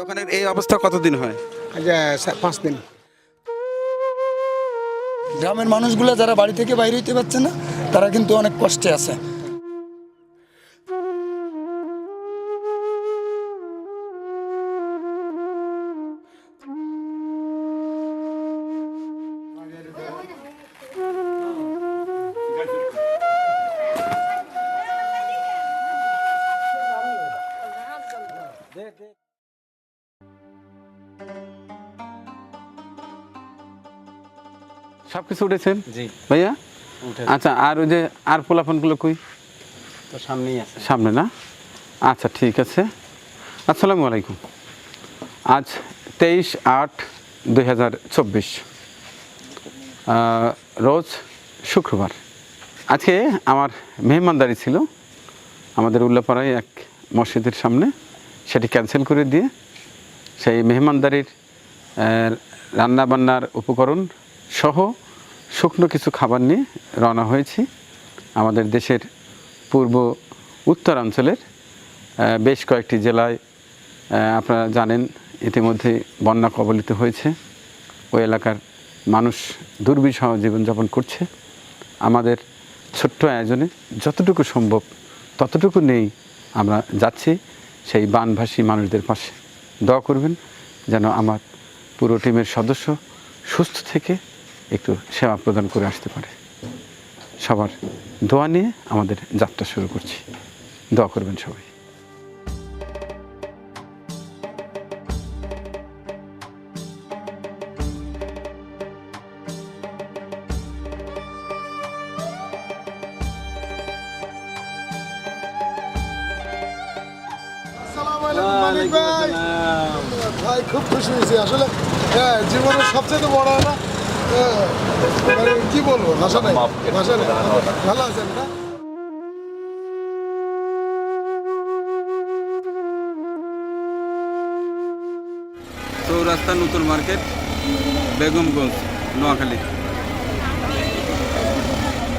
দোকানের এই অবস্থা কতদিন হয়? পাঁচ দিন। গ্রামের মানুষগুলো যারা বাড়ি থেকে বাইরে হইতে পারছে না তারা কিন্তু অনেক কষ্টে আছে। সব কিছু উঠেছেন? জি। ভাইয়া? আচ্ছা আর ওই যে আর পোলাফোনগুলো কই? তো সামনেই আছে। সামনে না? আচ্ছা ঠিক আছে। আসসালামু আলাইকুম। আজ তেইশ আট দুই হাজার চব্বিশ। রোজ শুক্রবার। আজকে আমার মেহমানদারি ছিল আমাদের উল্লাপাড়ায় এক মসজিদের সামনে। সেটি ক্যান্সেল করে দিয়ে সেই মেহমানদারির রান্নাবান্নার উপকরণ সহ শুকনো কিছু খাবার নিয়ে রওনা হয়েছি। আমাদের দেশের পূর্ব উত্তরাঞ্চলের বেশ কয়েকটি জেলায় আপনারা জানেন, ইতিমধ্যে বন্যা কবলিত হয়েছে। ওই এলাকার মানুষ দুর্বিষহ জীবনযাপন করছে। আমাদের ছোট্ট আয়োজনে যতটুকু সম্ভব, ততটুকু নেই আমরা যাচ্ছি সেই বানভাসী মানুষদের পাশে। দোয়া করবেন যেন আমার পুরো টিমের সদস্য সুস্থ থেকে একটু সেবা প্রদান করে আসতে পারে। সবার দোয়া নিয়ে আমাদের যাত্রা শুরু করছি। দোয়া করবেন সবাই। আসসালামু আলাইকুম মালিক ভাই। ভাই খুব খুশি হয়েছি। আসলে হ্যাঁ জীবনের সবচেয়ে বড় না কি বলব? ভাষা নাই। ভাষা নেই। ভালো আছেন না? চৌরাস্তা নতুন মার্কেট বেগমগঞ্জ নোয়াখালী।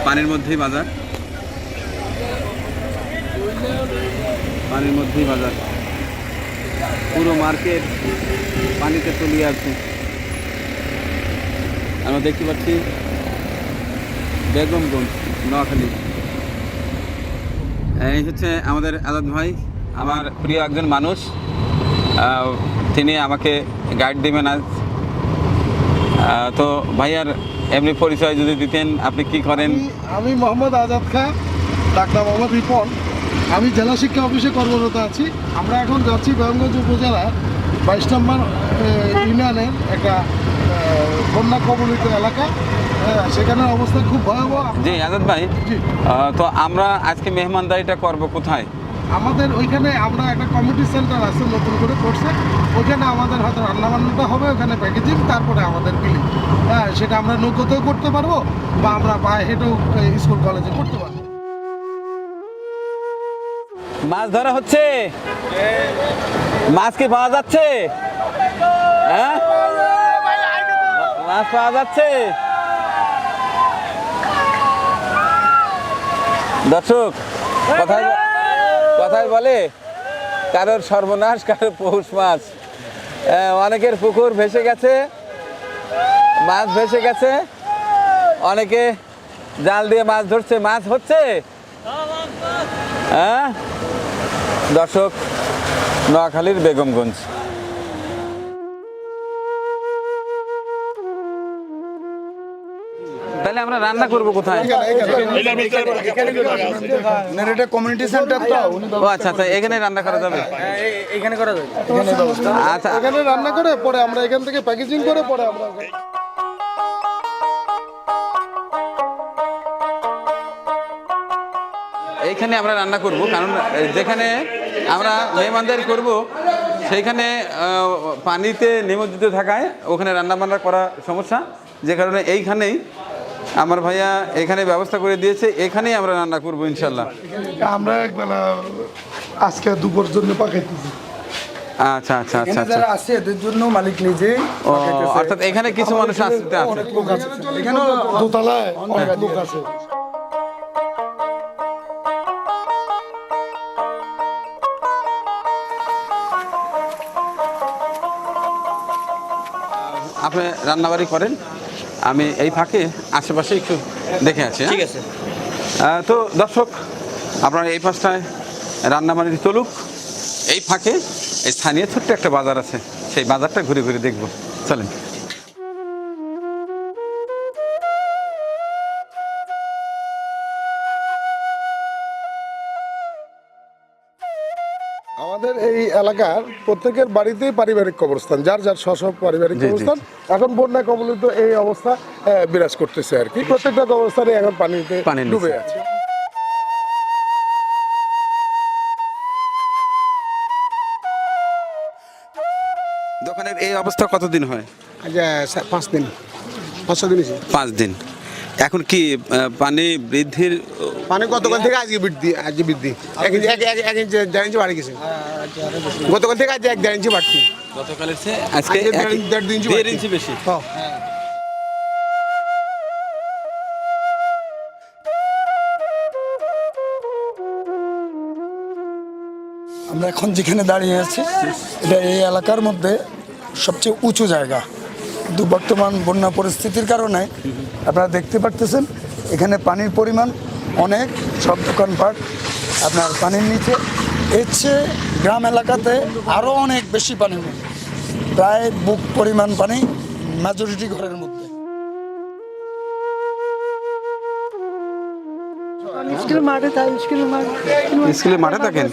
পানির মধ্যেই বাজার। পানির মধ্যেই বাজার। পুরো মার্কেট পানিতে তলিয়ে আছে। আমরা দেখতে পাচ্ছি বেগমগঞ্জ, নোয়াখালী। এই হচ্ছে আমাদের আজাদ ভাই। আমার প্রিয় একজন মানুষ। তিনি আমাকে গাইড দেবেন আজ। তো ভাইয়ার এমনি পরিচয় যদি দিতেন, আপনি কি করেন? আমি- মোহাম্মদ আজাদ খান ডাক্তার মোহাম্মদ রিপন। আমি জেলা শিক্ষা অফিসে কর্মরত আছি। আমরা এখন যাচ্ছি বেগমগঞ্জ উপজেলার বাইশ নম্বর ইউনিয়নের একটা বন্যা কবলিত এলাকা। হ্যাঁ, সেখানের অবস্থা খুব ভয়াবহ। জি আজাদ ভাই। তো আমরা আজকে মেহমানদারিটা করব কোথায়? আমাদের ওইখানে আমরা একটা কমিউনিটি সেন্টার আছে নতুন করে করছে। ওইখানে আমাদের হয়তো রান্নাবান্নাটা হবে ওখানে প্যাকেজিং তারপরে আমাদের বিলিং হ্যাঁ সেটা আমরা নৌকোতেও করতে পারব বা আমরা পায়ে হেঁটেও স্কুল কলেজে করতে পারব। মাছ ধরা হচ্ছে? মাছ কি পাওয়া যাচ্ছে? হ্যাঁ? মাছ পাওয়া যাচ্ছে। দর্শক, কথায় কথায় বলে, কারোর সর্বনাশ, কারোর পৌষ মাছ অনেকের পুকুর ভেসে গেছে, মাছ ভেসে গেছে। অনেকে জাল দিয়ে মাছ ধরছে, মাছ হচ্ছে। হ্যাঁ? দর্শক, নোয়াখালীর বেগমগঞ্জ। আমরা রান্না করব কোথায়? এটা কমিউনিটি সেন্টার তো। ও আচ্ছা আচ্ছা এখানে রান্না করা যাবে? এখানে করা যাবে। আচ্ছা। এখানে রান্না করে পরে আমরা এখান থেকে প্যাকেজিং করে পরে আমরা এইখানে আমরা রান্না করব কারণ যেখানে আমরা মেহমানদারি করব সেইখানে পানিতে নিমজ্জিত থাকায় ওখানে রান্না বান্না করা সমস্যা। যে কারণে এইখানেই আমার ভাইয়া এখানে ব্যবস্থা করে দিয়েছে এখানেই আমরা রান্না করব ইনশাল্লাহ। আমরা একবেলা আজকে দুপুর জন্য পাকাইতেছি। আচ্ছা আচ্ছা আচ্ছা যারা আছে এদের জন্য মালিক নিজেই ও অর্থাৎ এখানে কিছু মানুষ আসতে আছে। লোক দোতলায় অনেক লোক আছে। আপনি রান্নাবাড়ি করেন? আমি এই ফাঁকে আশেপাশে একটু দেখে আছি হ্যাঁ? ঠিক আছে। তো দর্শক আপনারা এই পাশটায় রান্নাবাড়ি চলুক এই ফাঁকে এই স্থানীয় ছোট্ট একটা বাজার আছে সেই বাজারটা ঘুরে ঘুরে দেখব। চলেন। এই এলাকার প্রত্যেকের বাড়িতেই পারিবারিক কবরস্থান যার যার স্ব স্ব পারিবারিক কবরস্থান। এখন বন্যা কবলিত এই অবস্থা বিরাজ করতেছে আর কি। প্রত্যেকটা কবরস্থানে এখন পানিতে ডুবে আছে। দোকানের এই অবস্থা কতদিন হয়? আচ্ছা পাঁচ দিন। পাঁচ দিন পাঁচ দিন। এখন কি পানি বৃদ্ধির মানে গতকাল থেকে আজকে বৃদ্ধি আজকে বৃদ্ধি। এক ইঞ্চি এক এক- এক ইঞ্চি দেড় ইঞ্চি বাড়ে গেছে। গতকাল থেকে আজ এক দেড় ইঞ্চি বাড়তি গতকালের চেয়ে আজকে আজকে এক- দেড়- দেড় ইঞ্চি দেড় ইঞ্চি বেশি। হ্যাঁ। আমরা এখন যেখানে দাঁড়িয়ে আছি এটা এই এলাকার মধ্যে সবচেয়ে উঁচু জায়গা। কিন্তু বর্তমান বন্যা পরিস্থিতির কারণে আপনারা দেখতে পারতেছেন এখানে পানির পরিমাণ অনেক সব দোকানপাট আপনার পানির নিচে। এর চেয়ে গ্রাম এলাকাতে আরও অনেক বেশি পানি প্রায় বুক পরিমাণ পানি মেজরিটি ঘরের মধ্যে। থাকি মাঠে। থাকেন?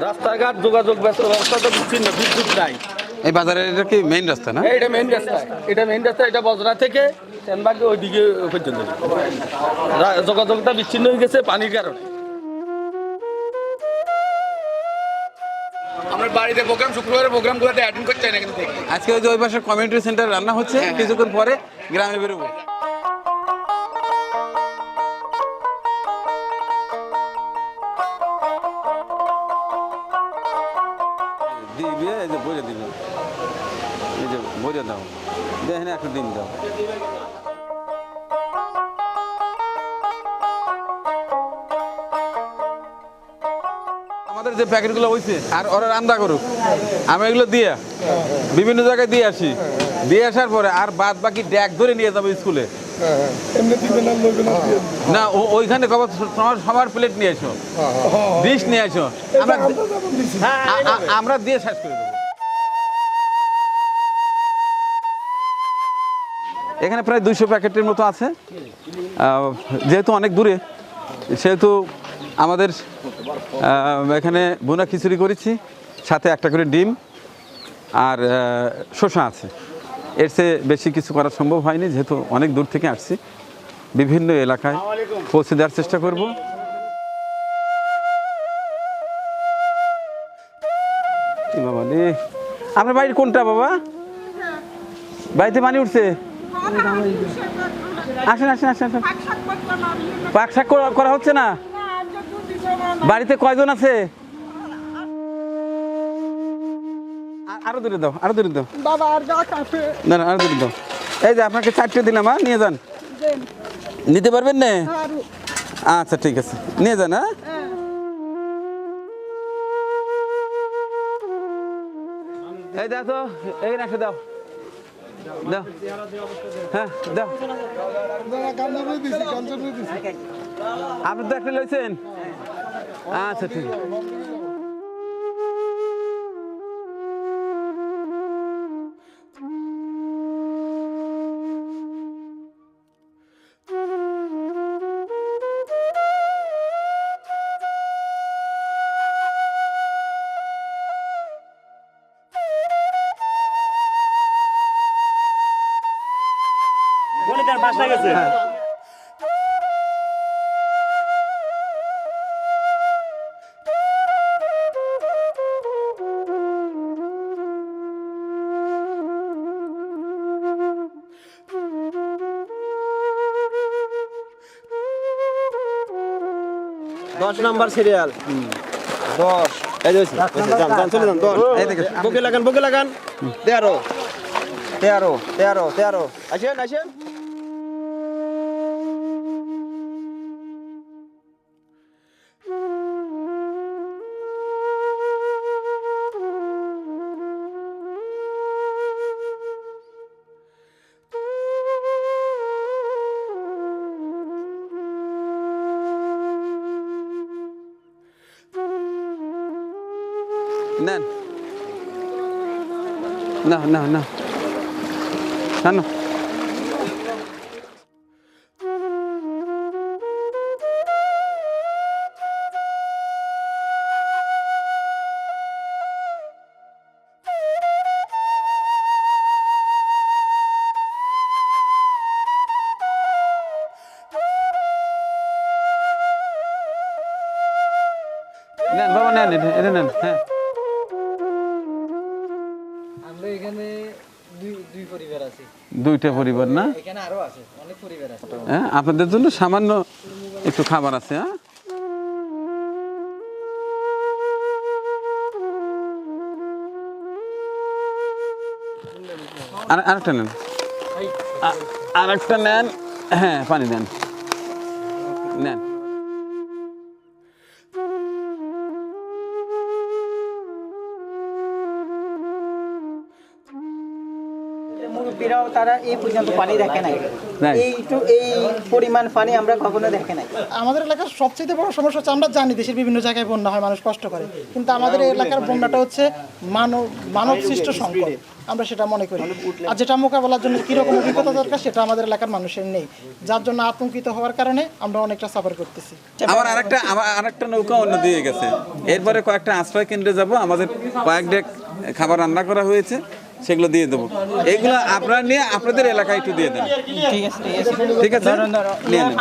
রাস্তাঘাট যোগাযোগ ব্যবস্থা তো বিচ্ছিন্ন বিদ্যুৎ নাই। এই বাজারে এটা কি মেইন রাস্তা না? এটা মেইন রাস্তা এটা মেইন রাস্তা এটা বজরা থেকে সেনবাগ ওইদিকে পর্যন্ত। রা- যোগাযোগটা বিচ্ছিন্ন হয়ে গেছে পানির কারণে। আমরা বাড়িতে প্রোগ্রাম শুক্রবারের প্রোগ্রামগুলোতে অ্যাটেন্ড করতে চাই না কিন্তু। আজকে ওই যে ওই পাশে কমিউনিটি সেন্টার রান্না হচ্ছে কিছুক্ষণ পরে গ্রামে বেরোবো। দিবে এই যে বলে দিবে। এই যে বলে দাও। দেখেন দাও। আমাদের যে প্যাকেটগুলো হয়েছে আর ওরা রান্না করুক। আমি এগুলো দিয়ে, বিভিন্ন জায়গায় দিয়ে আসি। দিয়ে আসার পরে আর বাদ বাকি ড্যাগ ধরে নিয়ে যাব স্কুলে। না লইবে না ওইখানে তোমার সবার প্লেট নিয়ে এসো ডিশ নিয়ে এসো আমরা আ- আমরা দিয়ে শেষ করে দেবো। এখানে প্রায় দুইশো প্যাকেটের মতো আছে। যেহেতু অনেক দূরে সেহেতু আমাদের এখানে বোনা খিচুড়ি করেছি সাথে একটা করে ডিম আর শসা আছে। এর চেয়ে বেশি কিছু করা সম্ভব হয়নি, যেহেতু অনেক দূর থেকে আসছি। বিভিন্ন এলাকায় পৌঁছে দেওয়ার চেষ্টা করব। বাবা আপনার বাড়ির কোনটা বাবা? বাড়িতে পানি উঠছে? আসেন আসেন আসেন আসেন। পাক শাক করা হচ্ছে না? বাড়িতে কয়জন আছে? আরও দূরে দাও আরও দূরে দাও। বাবা আর যা কাছে। না না আরও দূরে দাও। এই যে আপনাকে চারটে দিলাম হ্যাঁ নিয়ে যান। নিতে পারবেন না? আচ্ছা ঠিক আছে। নিয়ে যান হ্যাঁ? এই দাও তো এখানে একটা দাও। দাও। হ্যাঁ দাও। আপনি তো একটা লইছেন? আচ্ছা ঠিক। আছে দশ নাম্বার সিরিয়াল। দশ। এই যে যান, যান, চলে যান, দশ। বুকে লাগান বুকে লাগান। তেরো। তেরো তেরো তেরো। আসেন আসেন। না না না না না নেন বাবা নেন এটা এটা নেন হ্যাঁ দুইটা পরিবার না? হ্যাঁ আপনাদের জন্য সামান্য একটু খাবার আছে হ্যাঁ? আর আরেকটা নেন। আরেকটা নেন। হ্যাঁ পানি নেন নেন। তারা এই পর্যন্ত পানি দেখে নাই। এইটু এই পরিমাণ পানি আমরা কখনো দেখে নাই। আমাদের এলাকার সবচেয়ে বড় সমস্যা হচ্ছে আমরা জানি দেশের বিভিন্ন জায়গায় বন্যা হয় মানুষ কষ্ট করে। কিন্তু আমাদের এলাকার বন্যাটা হচ্ছে মানব মানব সৃষ্ট সংকট আমরা সেটা মনে করি। আর যেটা মোকাবেলার জন্য কীরকম অভিজ্ঞতা দরকার সেটা আমাদের এলাকার মানুষের নেই। যার জন্য আতঙ্কিত হওয়ার কারণে আমরা অনেকটা সাফার করতেছি। আমার আরেকটা আমার আরেকটা নৌকা অন্য দিয়ে গেছে। এরপরে কয়েকটা আশ্রয় কেন্দ্রে যাব। আমাদের কয়েক ডেক খাবার রান্না করা হয়েছে। সেগুলো দিয়ে দেবো। এগুলো আপনারা নিয়ে আপনাদের এলাকায় একটু দিয়ে দেন। ঠিক আছে ঠিক আছে। নিয়ে নেন।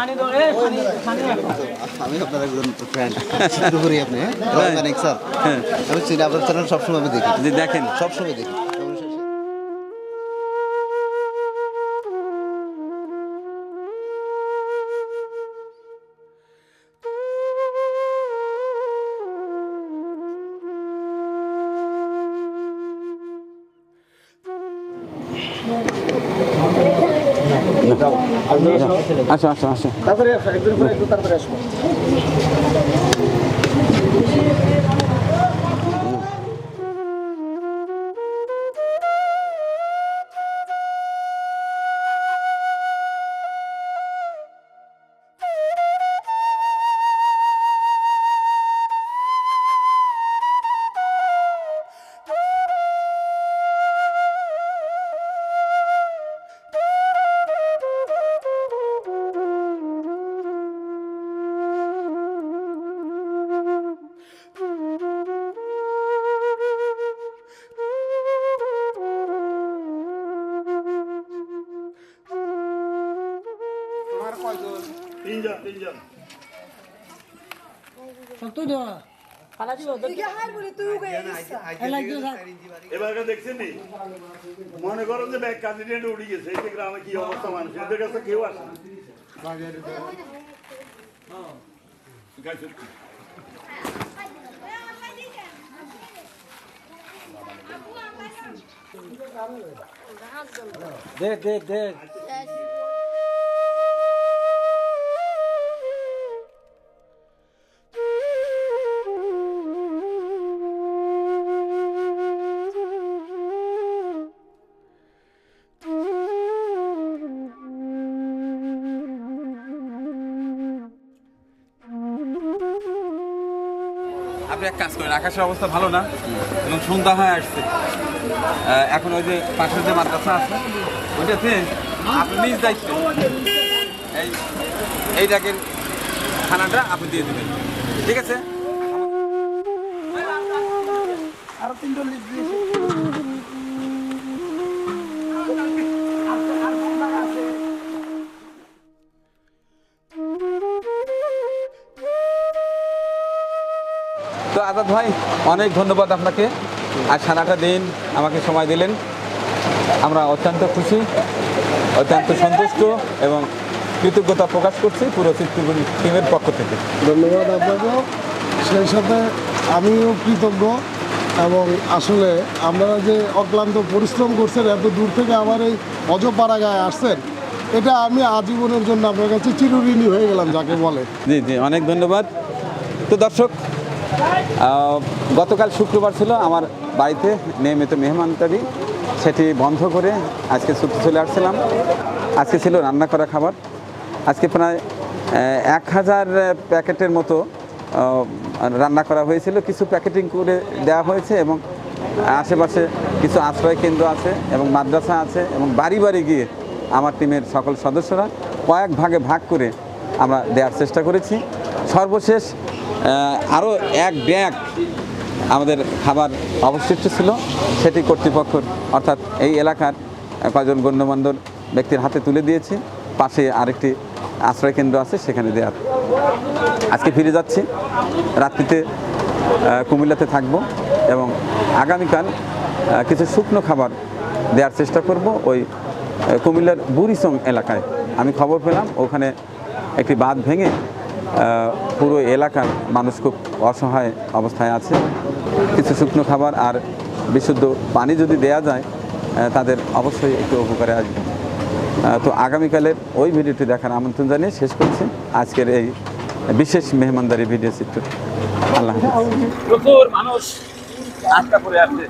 আমি আপনার একজন ফ্রেন্ড শুরু করি আপনি হ্যাঁ? স্যার হ্যাঁ। আমি চিনি আপনার চ্যানেল সবসময় আমি দেখি। দেখেন। সবসময় দেখি। আসো আচ্ছা আচ্ছা তারপরে একদিন পরে একটু তারপরে আসব। এবারটা দেখছেন নি? মনে করো যে ব্যাগ ক্যান্ডিডেট উঠে গেছে এই গ্রামে কি অবস্থা মানুষ? এদের কাছে কেউ আসে না। গাছ- দে আপনি এক কাজ করেন, আকাশের অবস্থা ভালো না এবং সন্ধ্যা হয়ে আসছে। এখন ওই যে পাশের যে মাদ্রাসা আছে, ওইটাতে আপনি নিজ দায়িত্ব। এই এই ডাকের খানাটা আপনি দিয়ে দেবেন। ঠিক আছে? আরও তিনজন লিখ আজাদ ভাই অনেক ধন্যবাদ আপনাকে। আর সারাটা দিন আমাকে সময় দিলেন। আমরা অত্যন্ত খুশি অত্যন্ত সন্তুষ্ট এবং কৃতজ্ঞতা প্রকাশ করছি পুরো চিত্রগুলি টিমের পক্ষ থেকে। ধন্যবাদ আপনাকেও সেই সাথে আমিও কৃতজ্ঞ এবং আসলে আপনারা যে অক্লান্ত পরিশ্রম করছেন এত দূর থেকে আমার এই অজপাড়া গায়ে আসছেন এটা আমি আজীবনের জন্য আপনার কাছে চিরঋণী হয়ে গেলাম যাকে বলে। জি জি অনেক ধন্যবাদ। তো দর্শক গতকাল শুক্রবার ছিল আমার বাড়িতে নিয়মিত মেহমানতারি সেটি বন্ধ করে আজকে ছুটি চলে আসছিলাম। আজকে ছিল রান্না করা খাবার। আজকে প্রায় এক হাজার প্যাকেটের মতো রান্না করা হয়েছিল। কিছু প্যাকেটিং করে দেওয়া হয়েছে এবং আশেপাশে কিছু আশ্রয় কেন্দ্র আছে এবং মাদ্রাসা আছে এবং বাড়ি বাড়ি গিয়ে আমার টিমের সকল সদস্যরা কয়েক ভাগে ভাগ করে আমরা দেওয়ার চেষ্টা করেছি। সর্বশেষ আরও এক ব্যাগ আমাদের খাবার অবশিষ্ট ছিল। সেটি কর্তৃপক্ষ অর্থাৎ এই এলাকার কয়েকজন গণ্যমান্য ব্যক্তির হাতে তুলে দিয়েছি। পাশে আরেকটি আশ্রয় কেন্দ্র আছে, সেখানে দেওয়ার আজকে ফিরে যাচ্ছি। রাত্রিতে কুমিল্লাতে থাকব এবং আগামীকাল কিছু শুকনো খাবার দেওয়ার চেষ্টা করব ওই কুমিল্লার বুড়িচং এলাকায়। আমি খবর পেলাম, ওখানে একটি বাঁধ ভেঙে পুরো এলাকার মানুষ খুব অসহায় অবস্থায় আছে। কিছু শুকনো খাবার আর বিশুদ্ধ পানি যদি দেয়া যায় তাদের অবশ্যই একটু উপকারে আসবে। তো আগামীকালের ওই ভিডিওটি দেখার আমন্ত্রণ জানিয়ে শেষ করছি। আজকের এই বিশেষ মেহমানদারি ভিডিও চিত্র। আল্লাহ প্রচুর মানুষ আটকা পড়ে আছে।